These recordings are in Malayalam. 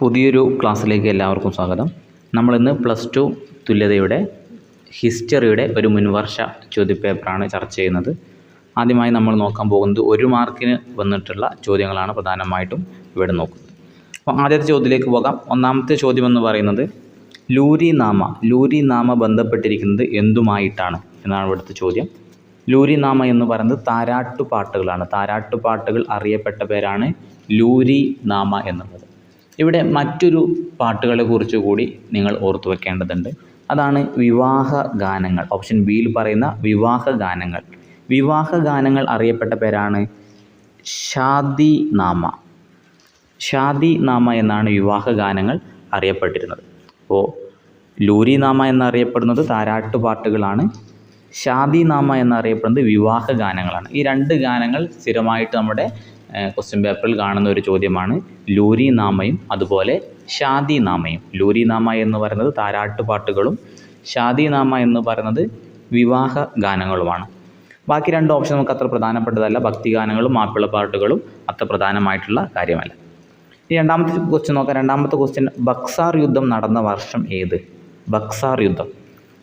പുതിയൊരു ക്ലാസ്സിലേക്ക് എല്ലാവർക്കും സ്വാഗതം. നമ്മളിന്ന് പ്ലസ് ടു തുല്യതയുടെ ഹിസ്റ്ററിയുടെ ഒരു മുൻവർഷ ചോദ്യപേപ്പറാണ് ചർച്ച ചെയ്യുന്നത്. ആദ്യമായി നമ്മൾ നോക്കാൻ പോകുന്നത് ഒരു മാർക്കിന് വന്നിട്ടുള്ള ചോദ്യങ്ങളാണ് പ്രധാനമായിട്ടും ഇവിടെ നോക്കുന്നത്. അപ്പോൾ ആദ്യത്തെ ചോദ്യത്തിലേക്ക് പോകാം. ഒന്നാമത്തെ ചോദ്യം എന്ന് പറയുന്നത് ലൂരി നാമ ബന്ധപ്പെട്ടിരിക്കുന്നത് എന്തുമായിട്ടാണ് എന്നാണ് ഇവിടുത്തെ ചോദ്യം. ലൂരി നാമ എന്ന് പറയുന്നത് താരാട്ടുപാട്ടുകളാണ്. താരാട്ടുപാട്ടുകൾ അറിയപ്പെട്ട പേരാണ് ലൂരി നാമ എന്നുള്ളത്. ഇവിടെ മറ്റൊരു പാട്ടുകളെ കുറിച്ച് കൂടി നിങ്ങൾ ഓർത്തു വെക്കേണ്ടതുണ്ട്. അതാണ് വിവാഹ ഗാനങ്ങൾ. ഓപ്ഷൻ ബിയിൽ പറയുന്ന വിവാഹ ഗാനങ്ങൾ. വിവാഹ ഗാനങ്ങൾ അറിയപ്പെട്ട പേരാണ് ഷാദി നാമ ഷാദി നാമ എന്നാണ് വിവാഹ ഗാനങ്ങൾ അറിയപ്പെട്ടിരുന്നത്. അപ്പോൾ ലൂരി നാമ എന്നറിയപ്പെടുന്നത് താരാട്ടുപാട്ടുകളാണ്. ഷാദി നാമ എന്നറിയപ്പെടുന്നത് വിവാഹ ഗാനങ്ങളാണ്. ഈ രണ്ട് ഗാനങ്ങൾ സ്ഥിരമായിട്ട് നമ്മുടെ ക്വസ്റ്റ്യൻ പേപ്പറിൽ കാണുന്ന ഒരു ചോദ്യമാണ് ലൂരി നാമയും അതുപോലെ ഷാദി നാമയും ലൂരി നാമ എന്ന് പറയുന്നത് താരാട്ടുപാട്ടുകളും ഷാദി നാമ എന്ന് പറയുന്നത് വിവാഹ ഗാനങ്ങളുമാണ്. ബാക്കി രണ്ട് ഓപ്ഷൻ നമുക്ക് അത്ര പ്രധാനപ്പെട്ടതല്ല. ഭക്തിഗാനങ്ങളും മാപ്പിളപ്പാട്ടുകളും അത്ര പ്രധാനമായിട്ടുള്ള കാര്യമല്ല. ഇനി രണ്ടാമത്തെ ക്വസ്റ്റ്യൻ നോക്കാം. രണ്ടാമത്തെ ക്വസ്റ്റ്യൻ ബക്സാർ യുദ്ധം നടന്ന വർഷം ഏത്? ബക്സാർ യുദ്ധം.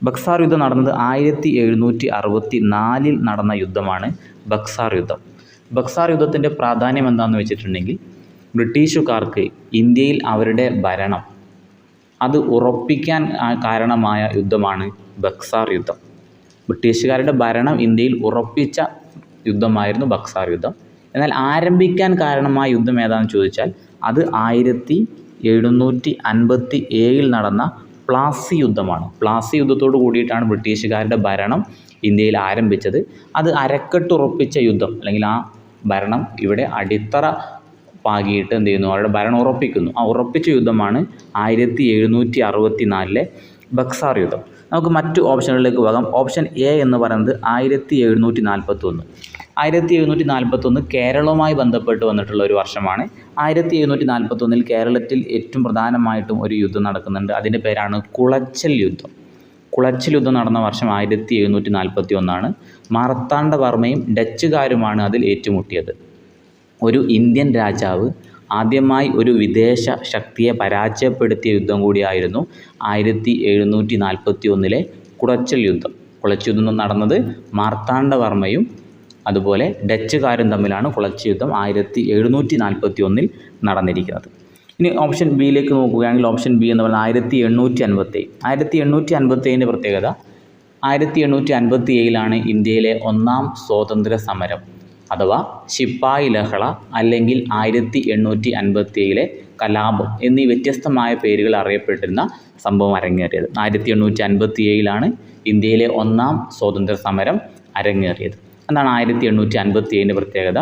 ബക്സാർ യുദ്ധം നടന്നത് ആയിരത്തി എഴുന്നൂറ്റി അറുപത്തി നാലിൽ നടന്ന യുദ്ധമാണ് ബക്സാർ യുദ്ധം. ബക്സാർ യുദ്ധത്തിന്റെ പ്രാധാന്യം എന്താണെന്ന് വെച്ചിട്ടുണ്ടെങ്കിൽ ബ്രിട്ടീഷുകാർക്ക് ഇന്ത്യയിൽ അവരുടെ ഭരണം അത് ഉറപ്പിക്കാൻ കാരണമായ യുദ്ധമാണ് ബക്സാർ യുദ്ധം. ബ്രിട്ടീഷുകാരുടെ ഭരണം ഇന്ത്യയിൽ ഉറപ്പിച്ച യുദ്ധമായിരുന്നു ബക്സാർ യുദ്ധം. എന്നാൽ ആരംഭിക്കാൻ കാരണമായ യുദ്ധം ഏതാണെന്ന് ചോദിച്ചാൽ അത് ആയിരത്തി എഴുന്നൂറ്റി അൻപത്തി ഏഴിൽ നടന്ന പ്ലാസി യുദ്ധമാണ്. പ്ലാസി യുദ്ധത്തോട് കൂടിയിട്ടാണ് ബ്രിട്ടീഷുകാരുടെ ഭരണം. ഇന്ത്യയിൽ ആരംഭിച്ചത്. അത് അരക്കെട്ടുറപ്പിച്ച യുദ്ധം. അല്ലെങ്കിൽ ആ ഭരണം ഇവിടെ അടിത്തറ പാകിയിട്ട് എന്ത് ചെയ്യുന്നു? അവരുടെ ഭരണം ഉറപ്പിക്കുന്നു. ആ ഉറപ്പിച്ച യുദ്ധമാണ് ആയിരത്തി എഴുന്നൂറ്റി അറുപത്തി നാലിലെ ബക്സാർ യുദ്ധം. നമുക്ക് മറ്റു ഓപ്ഷനുകളിലേക്ക് പോകാം. ഓപ്ഷൻ എ എന്ന് പറയുന്നത് ആയിരത്തി എഴുന്നൂറ്റി നാൽപ്പത്തി ഒന്ന് ആയിരത്തി എഴുന്നൂറ്റി നാൽപ്പത്തൊന്ന് കേരളവുമായി ബന്ധപ്പെട്ട് വന്നിട്ടുള്ള ഒരു വർഷമാണ്. ആയിരത്തി എഴുന്നൂറ്റി നാൽപ്പത്തൊന്നിൽ കേരളത്തിൽ ഏറ്റവും പ്രധാനമായിട്ടും ഒരു യുദ്ധം നടക്കുന്നുണ്ട്. അതിന്റെ പേരാണ് കുളച്ചൽ യുദ്ധം. കുളച്ചൽ യുദ്ധം നടന്ന വർഷം ആയിരത്തി എഴുന്നൂറ്റി നാൽപ്പത്തി ഒന്നാണ് മാർത്താണ്ഡവർമ്മയും ഡച്ചുകാരുമാണ് അതിൽ ഏറ്റുമുട്ടിയത്. ഒരു ഇന്ത്യൻ രാജാവ് ആദ്യമായി ഒരു വിദേശ ശക്തിയെ പരാജയപ്പെടുത്തിയ യുദ്ധം കൂടിയായിരുന്നു ആയിരത്തി എഴുന്നൂറ്റി നാൽപ്പത്തി ഒന്നിലെ കുളച്ചൽ യുദ്ധം. കുളച്ചു യുദ്ധം നടന്നത് മാർത്താണ്ഡവർമ്മയും അതുപോലെ ഡച്ചുകാരും തമ്മിലാണ് കുളച്ചു യുദ്ധം ആയിരത്തി എഴുന്നൂറ്റി നാൽപ്പത്തി ഒന്നിൽ നടന്നിരിക്കുന്നത്. ഇനി ഓപ്ഷൻ ബിയിലേക്ക് നോക്കുകയാണെങ്കിൽ ഓപ്ഷൻ ബി എന്ന് പറഞ്ഞാൽ ആയിരത്തി എണ്ണൂറ്റി അൻപത്തി ആയിരത്തി എണ്ണൂറ്റി അൻപത്തി ഏഴിന്റെ പ്രത്യേകത. ആയിരത്തി എണ്ണൂറ്റി അൻപത്തി ഏഴിലാണ് ഇന്ത്യയിലെ ഒന്നാം സ്വാതന്ത്ര്യ സമരം അഥവാ ശിപ്പായി ലഹള അല്ലെങ്കിൽ ആയിരത്തി എണ്ണൂറ്റി അൻപത്തി ഏഴിലെ കലാപം എന്നീ വ്യത്യസ്തമായ പേരുകൾ അറിയപ്പെട്ടിരുന്ന സംഭവം അരങ്ങേറിയത്. ആയിരത്തി എണ്ണൂറ്റി അൻപത്തി ഏഴിലാണ് ഇന്ത്യയിലെ ഒന്നാം സ്വാതന്ത്ര്യ സമരം അരങ്ങേറിയത്. എന്നാണ് ആയിരത്തി എണ്ണൂറ്റി അൻപത്തി ഏഴിന്റെ പ്രത്യേകത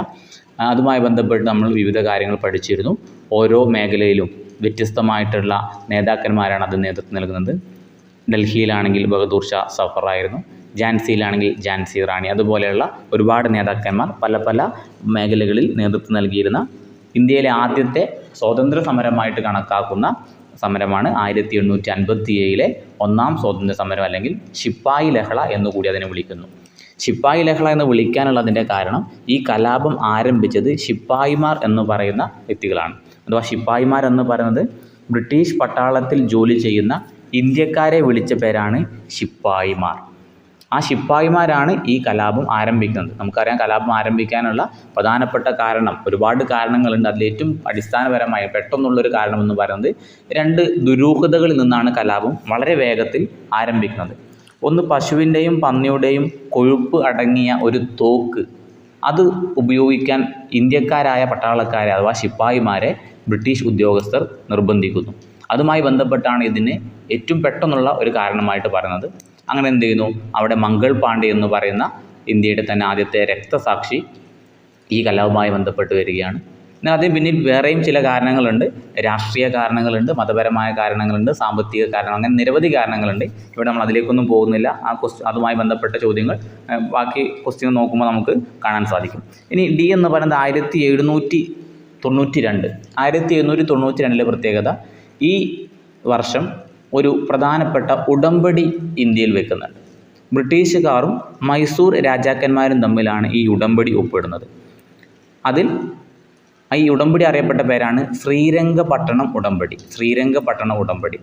അതുമായി ബന്ധപ്പെട്ട് നമ്മൾ വിവിധ കാര്യങ്ങൾ പഠിച്ചിരുന്നു. ഓരോ മേഖലയിലും വ്യത്യസ്തമായിട്ടുള്ള നേതാക്കന്മാരാണ് അത് നേതൃത്വം നൽകുന്നത്. ഡൽഹിയിലാണെങ്കിൽ ബഹദൂർ ഷാ സഫറായിരുന്നു ഝാൻസിയിലാണെങ്കിൽ ജാൻസി റാണി. അതുപോലെയുള്ള ഒരുപാട് നേതാക്കന്മാർ പല പല മേഖലകളിൽ നേതൃത്വം നൽകിയിരുന്ന ഇന്ത്യയിലെ ആദ്യത്തെ സ്വാതന്ത്ര്യ സമരമായിട്ട് കണക്കാക്കുന്ന സമരമാണ് ആയിരത്തി എണ്ണൂറ്റി അൻപത്തി ഏഴിലെ ഒന്നാം സ്വാതന്ത്ര്യ സമരം അല്ലെങ്കിൽ ശിപ്പായി ലഹള എന്നുകൂടി അതിനെ വിളിക്കുന്നു. ശിപ്പായി ലഹള എന്ന് വിളിക്കാനുള്ളതിന്റെ കാരണം ഈ കലാപം ആരംഭിച്ചത് ശിപ്പായിമാർ എന്ന് പറയുന്ന വ്യക്തികളാണ്. അഥവാ ശിപ്പായിമാർ എന്ന് പറയുന്നത് ബ്രിട്ടീഷ് പട്ടാളത്തിൽ ജോലി ചെയ്യുന്ന ഇന്ത്യക്കാരെ വിളിച്ച പേരാണ് ശിപ്പായിമാർ. ആ ശിപ്പായിമാരാണ് ഈ കലാപം ആരംഭിക്കുന്നത്. നമുക്കറിയാം കലാപം ആരംഭിക്കാനുള്ള പ്രധാനപ്പെട്ട കാരണം ഒരുപാട് കാരണങ്ങളുണ്ട്. അതിലേറ്റവും അടിസ്ഥാനപരമായ പെട്ടെന്നുള്ളൊരു കാരണമെന്ന് പറയുന്നത് രണ്ട് ദുരൂഹതകളിൽ നിന്നാണ് കലാപം വളരെ വേഗത്തിൽ ആരംഭിക്കുന്നത്. ഒന്ന് പശുവിന്റെയും പന്നിയുടെയും കൊഴുപ്പ് അടങ്ങിയ ഒരു തോക്ക്. അത് ഉപയോഗിക്കാൻ ഇന്ത്യക്കാരായ പട്ടാളക്കാരെ അഥവാ ശിപ്പായിമാരെ ബ്രിട്ടീഷ് ഉദ്യോഗസ്ഥർ നിർബന്ധിക്കുന്നു. അതുമായി ബന്ധപ്പെട്ടാണ് ഇതിന് ഏറ്റവും പെട്ടെന്നുള്ള ഒരു കാരണമായിട്ട് പറയുന്നത്. അങ്ങനെ എന്ത് ചെയ്യുന്നു? അവിടെ മംഗൾ പാണ്ഡെ എന്ന് പറയുന്ന ഇന്ത്യയുടെ തന്നെ ആദ്യത്തെ രക്തസാക്ഷി ഈ കലാപവുമായി ബന്ധപ്പെട്ട് വരികയാണ്. അതിന് പിന്നിൽ വേറെയും ചില കാരണങ്ങളുണ്ട്. രാഷ്ട്രീയ കാരണങ്ങളുണ്ട് മതപരമായ കാരണങ്ങളുണ്ട് സാമ്പത്തിക കാരണങ്ങൾ അങ്ങനെ നിരവധി കാരണങ്ങളുണ്ട്. ഇവിടെ നമ്മൾ അതിലേക്കൊന്നും പോകുന്നില്ല. ആ ക്വസ്റ്റ് അതുമായി ബന്ധപ്പെട്ട ചോദ്യങ്ങൾ ബാക്കി ക്വസ്റ്റ്യൻ നോക്കുമ്പോൾ നമുക്ക് കാണാൻ സാധിക്കും. ഇനി ഡി എന്ന് പറയുന്നത് ആയിരത്തി എഴുന്നൂറ്റി തൊണ്ണൂറ്റി രണ്ട് ആയിരത്തി എഴുന്നൂറ്റി തൊണ്ണൂറ്റി രണ്ടിലെ പ്രത്യേകത ഈ വർഷം ഒരു പ്രധാനപ്പെട്ട ഉടമ്പടി ഇന്ത്യയിൽ വെക്കുന്നുണ്ട്. ബ്രിട്ടീഷുകാരും മൈസൂർ രാജാക്കന്മാരും തമ്മിലാണ് ഈ ഉടമ്പടി ഒപ്പിടുന്നത്. അതിൽ ഈ ഉടമ്പടി അറിയപ്പെട്ട പേരാണ് ശ്രീരംഗപട്ടണം ഉടമ്പടി. ശ്രീരംഗപട്ടണം ഉടമ്പടി.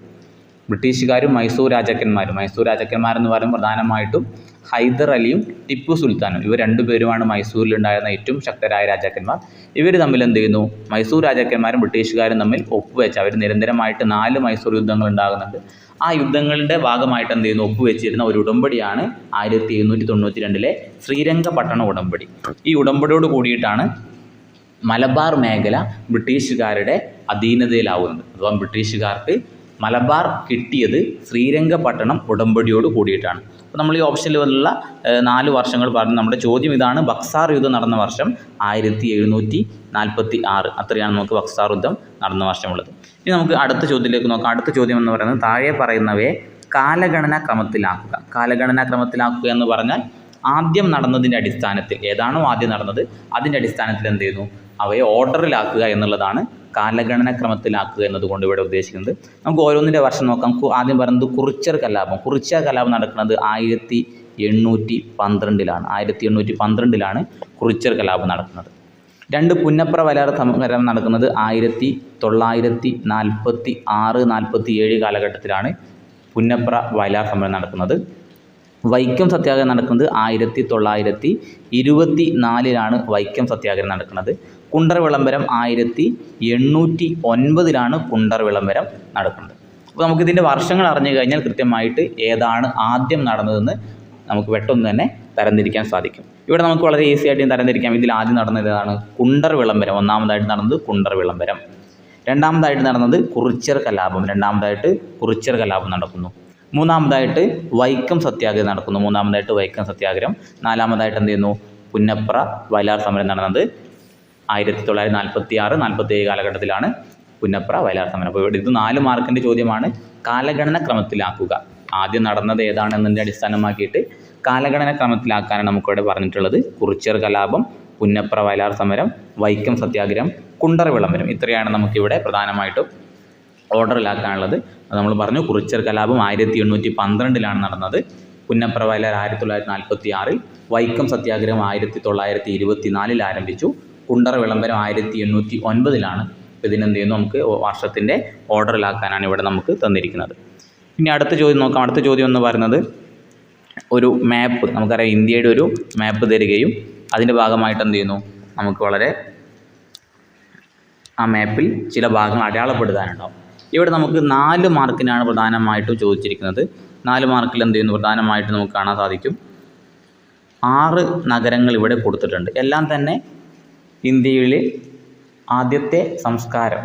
ബ്രിട്ടീഷുകാരും മൈസൂർ രാജാക്കന്മാരും മൈസൂർ രാജാക്കന്മാരെന്ന് പറയുമ്പോൾ പ്രധാനമായിട്ടും ഹൈദർ അലിയും ടിപ്പു സുൽത്താനും ഇവർ രണ്ടുപേരുമാണ് മൈസൂരിലുണ്ടായിരുന്ന ഏറ്റവും ശക്തരായ രാജാക്കന്മാർ. ഇവർ തമ്മിൽ എന്ത് ചെയ്യുന്നു? മൈസൂർ രാജാക്കന്മാരും ബ്രിട്ടീഷുകാരും തമ്മിൽ ഒപ്പുവെച്ച് അവർ നിരന്തരമായിട്ട് നാല് മൈസൂർ യുദ്ധങ്ങൾ ഉണ്ടാകുന്നുണ്ട്. ആ യുദ്ധങ്ങളുടെ ഭാഗമായിട്ട് എന്ത് ചെയ്യുന്നു? ഒപ്പുവെച്ചിരുന്ന ഒരു ഉടമ്പടിയാണ് ആയിരത്തി എഴുന്നൂറ്റി തൊണ്ണൂറ്റി രണ്ടിലെ ശ്രീരംഗപട്ടണ ഉടമ്പടി. ഈ ഉടമ്പടിയോട് കൂടിയിട്ടാണ് മലബാർ മേഖല ബ്രിട്ടീഷുകാരുടെ അധീനതയിലാവുന്നത്. അഥവാ ബ്രിട്ടീഷുകാർക്ക് മലബാർ കിട്ടിയത് ശ്രീരംഗപട്ടണം ഉടമ്പടിയോട് കൂടിയിട്ടാണ്. അപ്പോൾ നമ്മൾ ഈ ഓപ്ഷനിൽ വന്നുള്ള നാല് വർഷങ്ങൾ പറഞ്ഞു നമ്മുടെ ചോദ്യം ഇതാണ്. ബക്സാർ യുദ്ധം നടന്ന വർഷം ആയിരത്തി എഴുന്നൂറ്റി നാൽപ്പത്തി ആറ് അത്രയാണ് നമുക്ക് ബക്സാർ യുദ്ധം നടന്ന വർഷമുള്ളത്. ഇനി നമുക്ക് അടുത്ത ചോദ്യത്തിലേക്ക് നോക്കാം. അടുത്ത ചോദ്യം എന്ന് പറയുന്നത് താഴെ പറയുന്നവയെ കാലഗണന ക്രമത്തിലാക്കുക. കാലഗണന ക്രമത്തിലാക്കുക എന്ന് പറഞ്ഞാൽ ആദ്യം നടന്നതിന്റെ അടിസ്ഥാനത്തിൽ ഏതാണോ ആദ്യം നടന്നത് അതിന്റെ അടിസ്ഥാനത്തിൽ എന്ത് ചെയ്യുന്നു? അവയെ ഓർഡറിലാക്കുക എന്നുള്ളതാണ് കാലഗണന ക്രമത്തിലാക്കുക എന്നതുകൊണ്ട് ഇവിടെ ഉദ്ദേശിക്കുന്നത്. നമുക്ക് ഓരോന്നിന്റെ വർഷം നോക്കാം. ആദ്യം പറയുന്നത് കുറിച്ചർ കലാപം. കുറിച്ചർ കലാപം നടക്കുന്നത് ആയിരത്തി എണ്ണൂറ്റി പന്ത്രണ്ടിലാണ്. ആയിരത്തി എണ്ണൂറ്റി പന്ത്രണ്ടിലാണ് കുറിച്ചർ കലാപം നടക്കുന്നത്. രണ്ട് പുന്നപ്ര വലാർ സമരം നടക്കുന്നത് ആയിരത്തി തൊള്ളായിരത്തി നാൽപ്പത്തി ആറ് നാൽപ്പത്തി ഏഴ് കാലഘട്ടത്തിലാണ് പുന്നപ്ര വയലാർ സമരം നടക്കുന്നത്. വൈക്കം സത്യാഗ്രഹം നടക്കുന്നത് ആയിരത്തി തൊള്ളായിരത്തി ഇരുപത്തി നാലിലാണ് വൈക്കം സത്യാഗ്രഹം നടക്കുന്നത്. കുണ്ടർ വിളംബരം ആയിരത്തി എണ്ണൂറ്റി ഒൻപതിലാണ് കുണ്ടർ വിളംബരം നടക്കുന്നത്. അപ്പോൾ നമുക്കിതിന്റെ വർഷങ്ങൾ അറിഞ്ഞു കഴിഞ്ഞാൽ കൃത്യമായിട്ട് ഏതാണ് ആദ്യം നടന്നതെന്ന് നമുക്ക് പെട്ടെന്ന് തന്നെ തരംതിരിക്കാൻ സാധിക്കും. ഇവിടെ നമുക്ക് വളരെ ഈസി ആയിട്ട് തരംതിരിക്കാം. ഇതിൽ ആദ്യം നടന്നത് ഏതാണ്? കുണ്ടർ വിളംബരം. ഒന്നാമതായിട്ട് നടന്നത് കുണ്ടർ വിളംബരം. രണ്ടാമതായിട്ട് നടന്നത് കുറിച്ചർ കലാപം. രണ്ടാമതായിട്ട് കുറിച്ചർ കലാപം നടക്കുന്നു. മൂന്നാമതായിട്ട് വൈക്കം സത്യാഗ്രഹം നടക്കുന്നു. മൂന്നാമതായിട്ട് വൈക്കം സത്യാഗ്രഹം. നാലാമതായിട്ട് എന്ത് ചെയ്യുന്നു? പുന്നപ്ര വയലാർ സമരം നടന്നത് ആയിരത്തി തൊള്ളായിരത്തി നാൽപ്പത്തി ആറ് നാൽപ്പത്തി ഏഴ് കാലഘട്ടത്തിലാണ് പുന്നപ്ര വയലാർ സമരം. അപ്പോൾ ഇവിടെ ഇത് നാല് മാർക്കിന്റെ ചോദ്യമാണ്. കാലഗണന ക്രമത്തിലാക്കുക. ആദ്യം നടന്നത് ഏതാണെന്നതിന്റെ അടിസ്ഥാനമാക്കിയിട്ട് കാലഗണന ക്രമത്തിലാക്കാനാണ് നമുക്കിവിടെ പറഞ്ഞിട്ടുള്ളത്. കുറിച്യർ കലാപം പുന്നപ്ര വയലാർ സമരം വൈക്കം സത്യാഗ്രഹം കുണ്ടറ വിളംബരം ഇത്രയാണ് നമുക്കിവിടെ പ്രധാനമായിട്ടും ഓർഡറിലാക്കാനുള്ളത്. നമ്മൾ പറഞ്ഞു കുറിച്ചർ കലാപം ആയിരത്തി എണ്ണൂറ്റി പന്ത്രണ്ടിലാണ് നടന്നത്. പുന്നപ്ര വയലാർ ആയിരത്തി തൊള്ളായിരത്തി നാൽപ്പത്തി ആറിൽ വൈക്കം സത്യാഗ്രഹം ആയിരത്തി തൊള്ളായിരത്തി ഇരുപത്തി നാലിൽ ആരംഭിച്ചു. കുണ്ടറ വിളംബരം ആയിരത്തി എണ്ണൂറ്റി ഒൻപതിലാണ് ഇതിനെന്ത് ചെയ്യുന്നു നമുക്ക് വർഷത്തിന്റെ ഓർഡറിലാക്കാനാണ് ഇവിടെ നമുക്ക് തന്നിരിക്കുന്നത്. ഇനി അടുത്ത ചോദ്യം നോക്കാം. അടുത്ത ചോദ്യം എന്ന് പറയുന്നത് ഒരു മാപ്പ്. നമുക്കറിയാം ഇന്ത്യയുടെ ഒരു മാപ്പ് തരികയും അതിന്റെ ഭാഗമായിട്ട് എന്ത് ചെയ്യുന്നു? നമുക്ക് വളരെ ആ മാപ്പിൽ ചില ഭാഗങ്ങൾ അടയാളപ്പെടുത്താനുണ്ടാവും. ഇവിടെ നമുക്ക് നാല് മാർക്കിനാണ് പ്രധാനമായിട്ടും ചോദിച്ചിരിക്കുന്നത്. നാല് മാർക്കിൽ എന്ത് ചെയ്യുന്നു? പ്രധാനമായിട്ടും നമുക്ക് കാണാൻ സാധിക്കും. ആറ് നഗരങ്ങൾ ഇവിടെ കൊടുത്തിട്ടുണ്ട്. എല്ലാം തന്നെ ഇന്ത്യയിലെ ആദ്യത്തെ സംസ്കാരം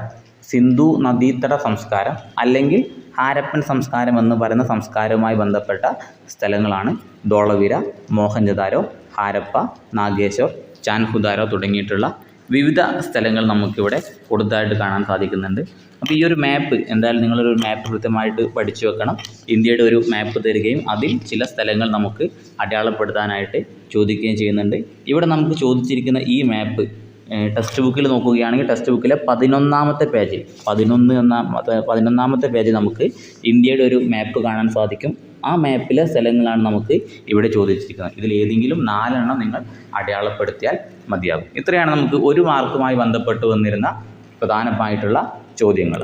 സിന്ധു നദീതട സംസ്കാരം അല്ലെങ്കിൽ ഹാരപ്പൻ സംസ്കാരം എന്ന് പറയുന്ന സംസ്കാരവുമായി ബന്ധപ്പെട്ട സ്ഥലങ്ങളാണ്. ധോളവിര മോഹൻജദാരോ ഹാരപ്പ നാഗേശ്വർ ചാൻഹുദാരോ തുടങ്ങിയിട്ടുള്ള വിവിധ സ്ഥലങ്ങൾ നമുക്കിവിടെ കൊടുത്തായിട്ട് കാണാൻ സാധിക്കുന്നുണ്ട്. അപ്പോൾ ഈ ഒരു മാപ്പ് എന്തായാലും നിങ്ങളൊരു മാപ്പ് കൃത്യമായിട്ട് പഠിച്ചു വെക്കണം. ഇന്ത്യയുടെ ഒരു മാപ്പ് തരികയും അതിൽ ചില സ്ഥലങ്ങൾ നമുക്ക് അടയാളപ്പെടുത്താനായിട്ട് ചോദിക്കുകയും ചെയ്യുന്നുണ്ട്. ഇവിടെ നമുക്ക് ചോദിച്ചിരിക്കുന്ന ഈ മാപ്പ് ടെക്സ്റ്റ് ബുക്കിൽ നോക്കുകയാണെങ്കിൽ ടെക്സ്റ്റ് ബുക്കിലെ പതിനൊന്നാമത്തെ പേജ് പതിനൊന്ന് എന്ന പതിനൊന്നാമത്തെ പേജിൽ നമുക്ക് ഇന്ത്യയുടെ ഒരു മാപ്പ് കാണാൻ സാധിക്കും. ആ മാപ്പിലെ സ്ഥലങ്ങളാണ് നമുക്ക് ഇവിടെ ചോദിച്ചിരിക്കുന്നത്. ഇതിൽ ഏതെങ്കിലും നാലെണ്ണം നിങ്ങൾ അടയാളപ്പെടുത്തിയാൽ മതിയാകും. ഇത്രയാണ് നമുക്ക് ഒരു മാർക്കുമായി ബന്ധപ്പെട്ട് വന്നിരുന്ന പ്രധാനമായിട്ടുള്ള ചോദ്യങ്ങൾ.